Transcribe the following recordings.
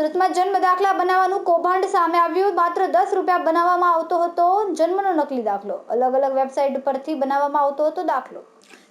સુરતમાં જન્મ દાખલા બનાવવાનું કૌભાંડ સામે આવ્યું. માત્ર દસ રૂપિયા બનાવવામાં આવતો હતો. જન્મનો નકલી દાખલો. અલગ અલગ વેબસાઇટ પરથી બનાવવામાં આવતો હતો દાખલો.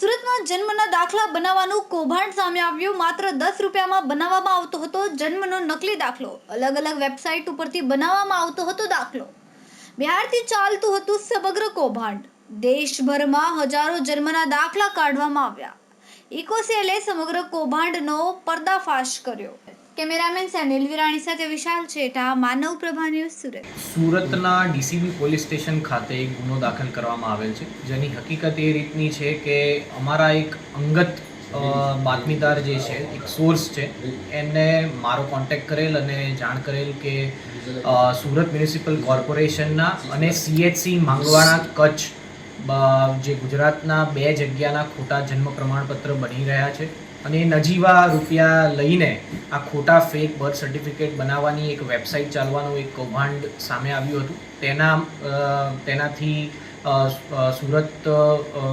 સુરતમાં જન્મના દાખલા બનાવવાનું કૌભાંડ સામે આવ્યું. માત્ર દસ રૂપિયામાં બનાવવામાં આવતો હતો. જન્મનો નકલી દાખલો. અલગ અલગ વેબસાઇટ ઉપરથી બનાવવામાં આવતો હતો દાખલો. બિહારથી ચાલતું હતું સમગ્ર કૌભાંડ. દેશભરમાં હજારો જન્મના દાખલા કાઢવામાં આવ્યા. ઇકોસેલે સમગ્ર કૌભાંડનો પર્દાફાશ કર્યો. કેમેરામેન સેનિલ વિરાણી સાથે વિશાલ છેટા, માનવ પ્રભા ન્યૂઝ સુરત. સુરતના ડીસીબી પોલીસ સ્ટેશન ખાતે એક ગુનો દાખલ કરવામાં આવેલ છે. જેની હકીકત એ રીતની છે કે અમારા એક અંગત બાતમીદાર જે છે, એક સોર્સ છે, એમને મારો કોન્ટેક્ટ કરેલ અને જાણ કરેલ કે સુરત મ્યુનિસિપલ કોર્પોરેશનના અને સીએચસી માંગવાણા કચ્છ જે ગુજરાતના બે જગ્યાના ખોટા જન્મ પ્રમાણપત્ર બની રહ્યા છે. અને નજીવા રૂપિયા લઈને આ ખોટા ફેક બર્થ સર્ટિફિકેટ બનાવવાની એક વેબસાઇટ ચાલવાનું એક કૌભાંડ સામે આવ્યું હતું. તેના તેનાથી સુરત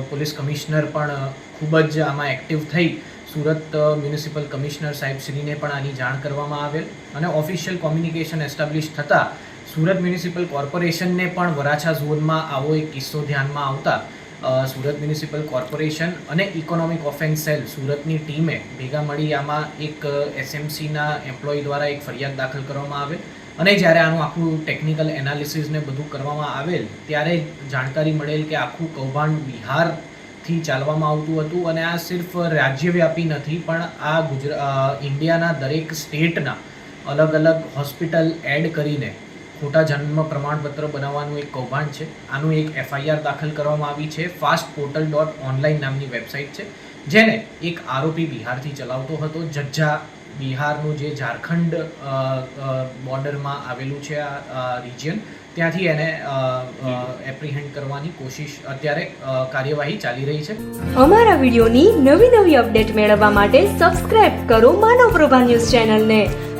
પોલીસ કમિશનર પણ ખૂબ જ આમાં એક્ટિવ થઈ. સુરત મ્યુનિસિપલ કમિશનર સાહેબશ્રીને પણ આની જાણ કરવામાં આવેલ અને ઓફિશિયલ કોમ્યુનિકેશન એસ્ટાબ્લિશ થતાં સુરત મ્યુનિસિપલ કોર્પોરેશનને પણ વરાછા ઝોનમાં આવો એક કિસ્સો ધ્યાનમાં આવતા સુરત મ્યુનિસિપલ કોર્પોરેશન અને ઇકોનોમિક ઓફેન્સ સેલ સુરતની ટીમે ભેગા મળી આમાં એક એસએમસીના એમ્પ્લોય દ્વારા એક ફરિયાદ દાખલ કરવામાં આવે અને જ્યારે આનું આખું ટેકનિકલ એનાલિસિસને બધું કરવામાં આવેલ, ત્યારે જાણકારી મળેલ કે આખું કૌભાંડ બિહારથી ચાલવામાં આવતું હતું અને આ સિર્ફ રાજ્યવ્યાપી નથી, પણ આ ગુજરા ઇન્ડિયાના દરેક સ્ટેટના અલગ અલગ હોસ્પિટલ એડ કરીને ખોટા જન્મ પ્રમાણપત્ર બનાવવાનું એક કૌભાંડ છે. આનું એક એફઆઈઆર દાખલ કરવામાં આવી છે. ફાસ્ટ પોર્ટલ ડોટ ઓનલાઈન નામની વેબસાઇટ છે, જેને એક આરોપી બિહારથી ચલાવતો હતો. જજ્જા બિહારનું જે ઝારખંડ બોર્ડરમાં આવેલું છે આ રિજિયન, ત્યાંથી એને એપ્રિહેન્ડ કરવાની કોશિશ અત્યારે કાર્યવાહી ચાલી રહી છે. અમારા વિડીયોની નવી નવી અપડેટ મેળવવા માટે સબસ્ક્રાઇબ કરો માનવ પ્રભા ન્યૂઝ ચેનલને.